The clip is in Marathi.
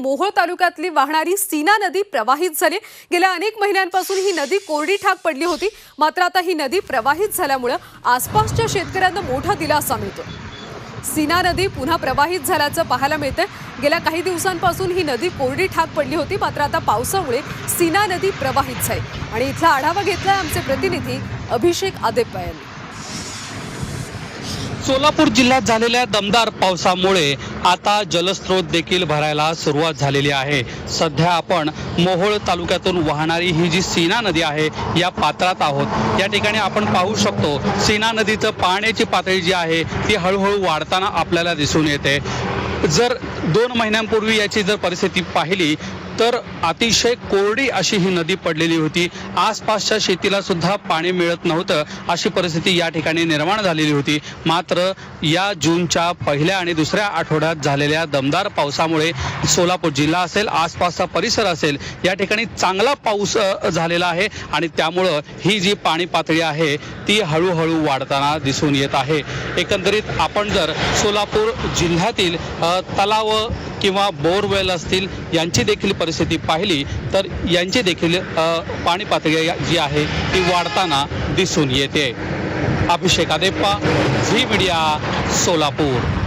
मोहोळ तालुक्यातली वाहणारी सीना नदी प्रवाहित झाली. गेल्या अनेक महिन्यांपासून ही नदी कोरडी ठाक पडली होती. मात्र आता ही नदी प्रवाहित झाल्यामुळं आसपासच्या शेतकऱ्यांना मोठा दिलासा मिळतो सीना नदी पुन्हा प्रवाहित झाल्याचं पाहायला मिळतंय. गेल्या काही दिवसांपासून ही नदी कोरडी ठाक पडली होती. मात्र आता पावसामुळे सीना नदी प्रवाहित झाली. आणि इथला आढावा घेतलाय आमचे प्रतिनिधी अभिषेक आदेप्पा यांनी. सोलापूर जिल्ह्यात झालेल्या दमदार पावसामुळे आता जलस्रोत देखील भरायला सुरुवात झालेली आहे. सध्या आपण मोहोळ तालुक्यातून वाहणारी ही जी सीना नदी आहे या पात्रात आहोत. या ठिकाणी आपण पाहू शकतो सीना नदीचं पाण्याची पातळी जी आहे ती हळूहळू वाढताना आपल्याला दिसून येते. जर दोन महिन्यांपूर्वी याची जर परिस्थिती पाहिली तर अतिशय कोरडी अशी ही नदी पडलेली होती. आसपासच्या शेतीला सुद्धा पाणी मिळत नव्हतं अशी परिस्थिती या ठिकाणी निर्माण झालेली होती. मात्र या जूनच्या पहिल्या आणि दुसऱ्या आठवड्यात झालेल्या दमदार पावसामुळे सोलापूर जिल्हा असेल आसपासचा परिसर असेल या ठिकाणी चांगला पाऊस झालेला आहे आणि त्यामुळं ही जी पाणी पातळी आहे ती हळूहळू वाढताना दिसून येत आहे. एकंदरीत आपण जर सोलापूर जिल्ह्यातील तलाव किंवा बोरवेल असतील यांची देखील परिस्थिती पाहिली तर यांची देखील पाणी पातळी जी आहे ती वाढताना दिसून येते. Abhishek Adeppa Zee media Solapur.